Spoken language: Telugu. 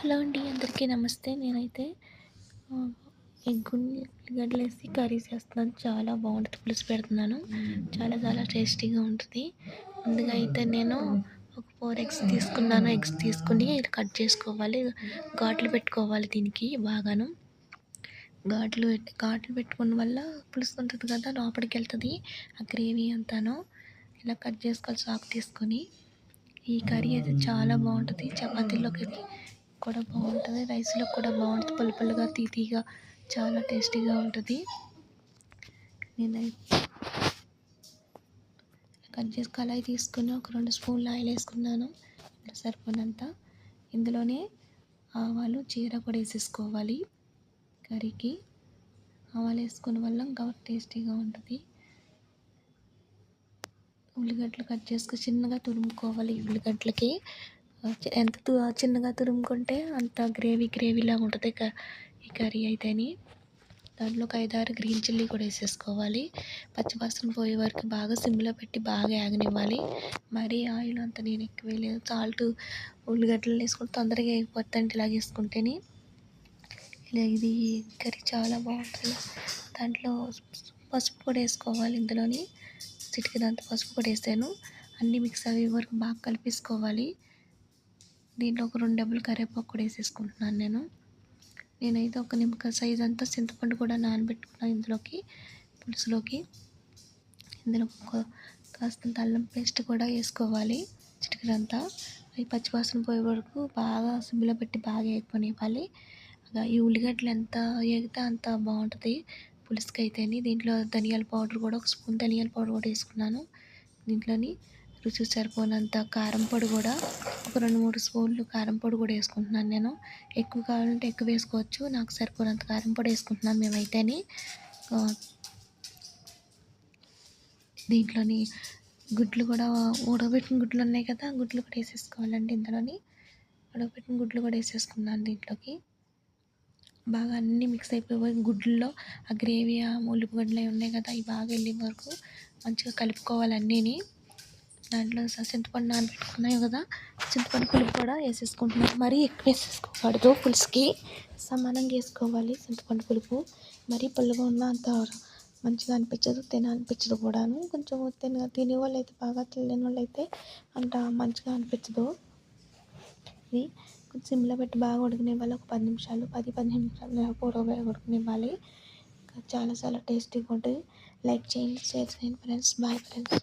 హలో అండి అందరికీ నమస్తే. నేనైతే ఎగ్ ఉల్లిగడ్డలు వేసి కర్రీ చేస్తున్నాను. చాలా బాగుంటుంది. పులుసు పెడుతున్నాను. చాలా చాలా టేస్టీగా ఉంటుంది. ముందుగా అయితే నేను ఒక ఫోర్ ఎగ్స్ తీసుకున్నాను. ఎగ్స్ తీసుకుని కట్ చేసుకోవాలి. ఘాట్లు పెట్టుకోవాలి దీనికి బాగాను. ఘాట్లు ఘాట్లు పెట్టుకున్న వల్ల పులుసు ఉంటుంది కదా లోపలికి వెళ్తుంది. ఆ గ్రేవీ అంతాను ఇలా కట్ చేసుకోవాలి చాకు తీసుకొని. ఈ కర్రీ అయితే చాలా బాగుంటుంది. చపాతీలోకి కూడా బాగుంటుంది. రైస్లో కూడా బాగుంటుంది. పుల్ల పుల్లగా తీతీగా చాలా టేస్టీగా ఉంటుంది. నేనైతే కట్ చేసి కళాయి తీసుకుని ఒక రెండు స్పూన్లు ఆయిల్ వేసుకున్నాను. సరిపోనంత. ఇందులోనే ఆవాలు జీర కూడా వేసేసుకోవాలి. కర్రీకి ఆవాలు వేసుకున్న వల్ల ఇంకా టేస్టీగా ఉంటుంది. ఉల్లిగడ్డలు కట్ చేసుకుని చిన్నగా తురుముకోవాలి ఉల్లిగడ్డలకి. ఎంత చిన్నగా తురుముకుంటే అంత గ్రేవీ గ్రేవీలా ఉంటుంది. ఈ కర్రీ అయితేని. దాంట్లో ఒక ఐదారు గ్రీన్ చిల్లీ కూడా వేసేసుకోవాలి. పచ్చివాసన పోయే వరకు బాగా సిమ్లో పెట్టి బాగా ఆగనివ్వాలి. మరీ ఆయిల్ అంత నేను ఎక్కువ వేయలేదు సాల్ట్ ఉల్లిగడ్డలు వేసుకుంటే తొందరగా అయిపోతుంది ఇలా వేసుకుంటేనే. ఇలా ఇది కర్రీ చాలా బాగుంటుంది. దాంట్లో పసుపు కూడా వేసుకోవాలి ఇందులోని. చిటికదంత పసుపు కూడా వేసాను. అన్నీ మిక్స్ అయ్యే వరకు బాగా కలిపేసుకోవాలి. దీంట్లో ఒక రెండు డబ్బులు కరివేపాకు కూడా వేసేసుకుంటున్నాను నేను. నేనైతే ఒక నిమ్మకాయ సైజ్ అంతా చింతపండు కూడా నానబెట్టుకున్నాను ఇందులోకి పులుసులోకి. ఇందులో కాస్త అల్లం పేస్ట్ కూడా వేసుకోవాలి చిటికడంతా అవి పచ్చివాసన పోయే వరకు బాగా సిమ్లో పెట్టి బాగా వేగిపోనివ్వాలి ఈ ఉల్లిగడ్డలు ఎంత వేగితే అంత బాగుంటుంది పులుసుకి అయితేని దీంట్లో ధనియాల పౌడర్ కూడా ఒక స్పూన్ ధనియాల పౌడర్ కూడా వేసుకున్నాను. దీంట్లోని రుచి సరిపోనంత కారం పొడి కూడా ఒక రెండు మూడు స్పూన్లు కారం పొడి కూడా వేసుకుంటున్నాను నేను. ఎక్కువ కావాలంటే ఎక్కువ వేసుకోవచ్చు. నాకు సరిపోనంత కారం పొడి వేసుకుంటున్నాను మేమైతేని. దీంట్లోని గుడ్లు కూడా ఉడకబెట్టిన గుడ్లు ఉన్నాయి కదా గుడ్లు కూడా వేసేసుకోవాలండి ఇందులోని. ఉడకబెట్టిన గుడ్లు కూడా వేసేసుకున్నాను దీంట్లోకి. బాగా అన్నీ మిక్స్ అయిపోయి గుడ్లలో ఆ గ్రేవీ ఆ ఉల్లిగడ్డలు ఉన్నాయి కదా అవి బాగా వెళ్ళే వరకు మంచిగా కలుపుకోవాలి అన్నీని. దాంట్లో చింతపండు నానబెట్టుకున్నాయి కదా చింతపండు పులుపు కూడా వేసేసుకుంటున్నాను. మరీ ఎక్కువ వేసేసుకోకూడదు పులుసుకి. సమానంగా వేసుకోవాలి చింతపండు పులుపు. మరీ పుల్లగా ఉన్న అంత మంచిగా అనిపించదు తినాలనిపించదు కూడాను. కొంచెం తిన తినేవాళ్ళు అయితే బాగా తినని వాళ్ళు అయితే అంత మంచిగా అనిపించదు. ఇది కొంచెం సిమ్లో పెట్టి బాగా ఉడకనివ్వాలి. ఒక పది నిమిషాలు పది పదిహేను నిమిషాలు కూడా ఉడకనివ్వాలి. చాలా చాలా టేస్టీగా ఉంటుంది. లైక్ చేయండి షేర్ చేయండి ఫ్రెండ్స్ బాయ్ ఫ్రెండ్స్